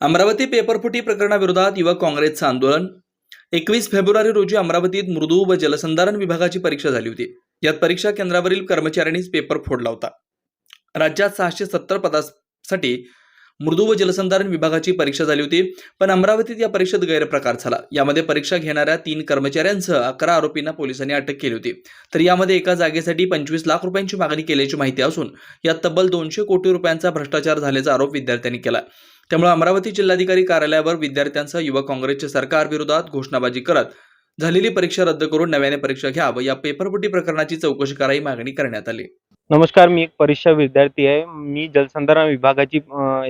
अमरावती पेपरफुटी प्रकरणाविरोधात युवक काँग्रेसचं आंदोलन. एकवीस फेब्रुवारी रोजी अमरावतीत मृदू व जलसंधारण विभागाची परीक्षा झाली होती. यात परीक्षा केंद्रावरील कर्मचाऱ्यांनीच पेपर फोडला होता. राज्यात सहाशे सत्तर पदासाठी मृदू व जलसंधारण विभागाची परीक्षा झाली होती पण अमरावतीत या परीक्षेत गैरप्रकार झाला. यामध्ये परीक्षा घेणाऱ्या तीन कर्मचाऱ्यांसह अकरा आरोपींना पोलिसांनी अटक केली होती. तर यामध्ये एका जागेसाठी पंचवीस लाख रुपयांची मागणी केल्याची माहिती असून यात तब्बल दोनशे कोटी रुपयांचा भ्रष्टाचार झाल्याचा आरोप विद्यार्थ्यांनी केला. त्यामुळे अमरावती जिल्हाधिकारी कार्यालयावर विद्यार्थ्यांसह युवक काँग्रेसच्या सरकारविरोधात घोषणाबाजी करत झालेली परीक्षा रद्द करून नव्याने परीक्षा घ्यावं या पेपरपुटी प्रकरणाची चौकशी करायची मागणी करण्यात आली. नमस्कार मी एक परीक्षा विद्यार्थी आहे. मी जलसंधारण विभागाची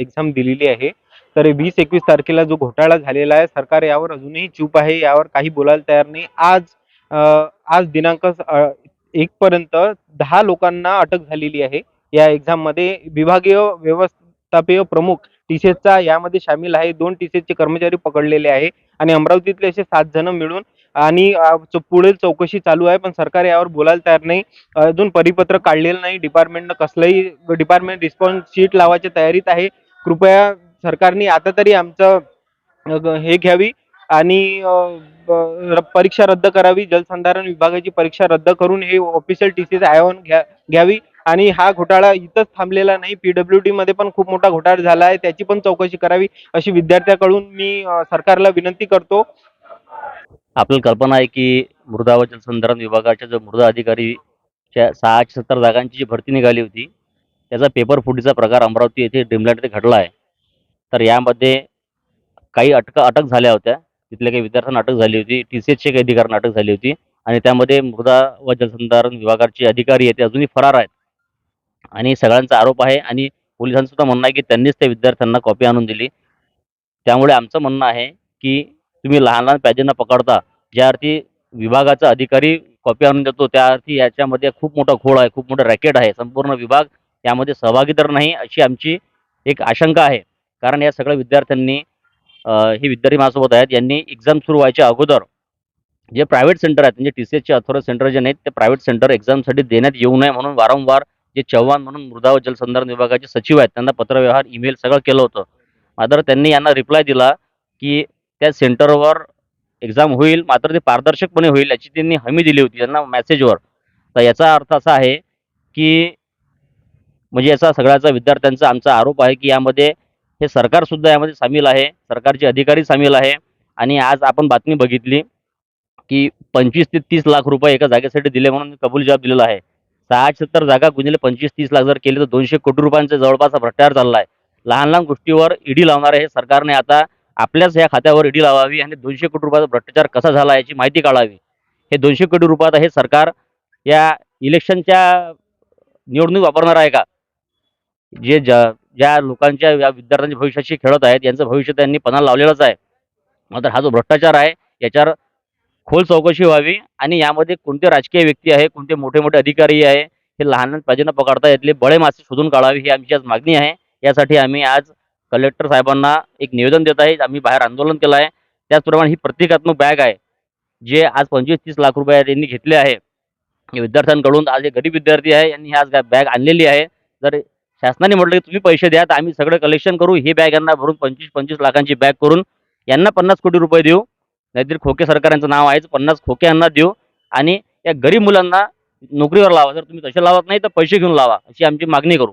एक्झाम दिलेली आहे. तर वीस एकवीस तारखेला जो घोटाळा झालेला आहे सरकार यावर अजूनही चूप आहे यावर काही बोलायला तयार नाही. आज आज दिनांक एक पर्यंत दहा लोकांना अटक झालेली आहे. या एक्झाममध्ये विभागीय व्यवस्थापीय प्रमुख टीसीएसचा यामध्ये सामील आहे. दोन टीसीएसचे कर्मचारी पकडलेले आहे आणि अमरावतीतले असे सात जण मिळून आणि पुढील चौकशी चालू आहे पण सरकार यावर बोलायला तयार नाही. अजून परिपत्र काढलेलं नाही. डिपार्टमेंटनं कसलंही डिपार्टमेंट रिस्पॉन्स शीट लावायच्या तयारीत आहे. कृपया सरकारने आता तरी आमचं हे घ्यावी आणि परीक्षा रद्द करावी. जलसंधारण विभागाची परीक्षा रद्द करून हे ऑफिशियल टी सी आयोजन घ्या घ्यावी. आणि हा घोटाळा इथंच थांबलेला नाही. पीडब्ल्यू डी मध्ये पण खूप मोठा घोटाळा झाला आहे. त्याची पण चौकशी करावी अशी विद्यार्थ्याकडून मी सरकारला विनंती करतो. आपल्याला कल्पना आहे की मृदा व जलसंधारण विभागाच्या जो मृदा अधिकारीच्या सहाशे सत्तर जागांची जी भरती निघाली होती त्याचा पेपर फुटीचा प्रकार अमरावती येथे ड्रीमलँड येथे घडला आहे. तर यामध्ये काही अटका अटक झाल्या होत्या. तिथल्या काही विद्यार्थ्यांना अटक झाली होती. टी सी एसचे काही अधिकाऱ्यांना अटक झाली होती. आणि त्यामध्ये मृदा व जलसंधारण विभागाचे अधिकारी आहेत ते अजूनही फरार आहेत. आणि सगळ्यांचा आरोप आहे आणि पोलिसांचं सुद्धा म्हणणं आहे की त्यांनीच त्या विद्यार्थ्यांना कॉपी आणून दिली. त्यामुळे आमचं म्हणणं आहे की तुम्ही लहान लहान पॅजेंना पकडता ज्या अर्थी विभागाचा अधिकारी कॉपी आणून देतो त्या अर्थी याच्यामध्ये खूप मोठा खोळ आहे खूप मोठं रॅकेट आहे. संपूर्ण विभाग यामध्ये सहभागी तर नाही अशी आमची एक आशंका आहे. कारण या सगळ्या विद्यार्थ्यांनी हे विद्यार्थी माझ्यासोबत आहेत यांनी एक्झाम सुरू व्हायच्या अगोदर जे प्रायव्हेट सेंटर आहेत म्हणजे टी सी एसचे अथॉरिटी सेंटर जे नाहीत ते प्रायव्हेट सेंटर एक्झामसाठी देण्यात येऊ नये म्हणून वारंवार जे चव्हाण म्हणून मृदा व जलसंधारण विभागाचे सचिव आहेत त्यांना पत्रव्यवहार ईमेल सगळं केलं होतं. मात्र त्यांनी यांना रिप्लाय दिला की त्या सेंटरवर एक्झाम होईल मात्र ते पारदर्शकपणे होईल याची त्यांनी हमी दिली होती त्यांना मेसेजवर तर याचा अर्थ असा आहे की म्हणजे याचा सगळ्याचा विद्यार्थ्यांचा आमचा आरोप आहे की यामध्ये हे सरकारसुद्धा यामध्ये सामील आहे सरकारचे अधिकारी सामील आहे. आणि आज आपण बातमी बघितली की पंचवीस ते तीस लाख रुपये एका जागेसाठी दिले म्हणून कबूल जबाब दिलेला आहे. सहाशे सत्तर जागा गुंजले पंचवीस तीस लाख जर केले तर दोनशे कोटी रुपयांचा जवळपास भ्रष्टाचार चालला आहे लहान लहान गोष्टीवर ईडी लावणारे हे सरकारने आता आपल्याच या खात्यावर ईडी लावावी आणि दोनशे कोटी रुपयाचा भ्रष्टाचार कसा झाला याची माहिती काढावी. हे दोनशे कोटी रुपयात हे सरकार या इलेक्शनच्या निवडणूक वापरणार आहे का? जे ज्या ज्या लोकांच्या या विद्यार्थ्यांच्या भविष्याशी खेळत आहेत यांचं भविष्य त्यांनी पणाला लावलेलंच आहे. मात्र हा जो भ्रष्टाचार आहे याच्यावर खोल चौकशी व्हावी आणि यामध्ये कोणते राजकीय व्यक्ती आहे कोणते मोठे मोठे अधिकारी आहे हे लहान लहान पकडता यातले बळे मासे शोधून काढावे ही आमची आज मागणी आहे. यासाठी आम्ही आज कलेक्टर साहेबांना एक निवेदन देत आहे आम्ही बाहेर आंदोलन केलं आहे. त्याचप्रमाणे ही प्रतिकात्मक बॅग आहे जे आज पंचवीस तीस लाख रुपये यांनी घेतले आहे. विद्यार्थ्यांकडून आज एक गरीब विद्यार्थी आहे यांनी आज बॅग आणलेली आहे. जर शासनाने म्हटलं की तुम्ही पैसे द्या तर आम्ही सगळं कलेक्शन करू. ही बॅग यांना भरून पंचवीस पंचवीस लाखांची बॅग करून यांना पन्नास कोटी रुपये देऊ. नाहीतर खोके सरकारांचं नाव आहे पन्नास खोके यांना देऊ. आणि या गरीब मुलांना नोकरीवर लावा. जर तुम्ही तसे लावत नाही तर पैसे घेऊन लावा. अशी आमची मागणी करू.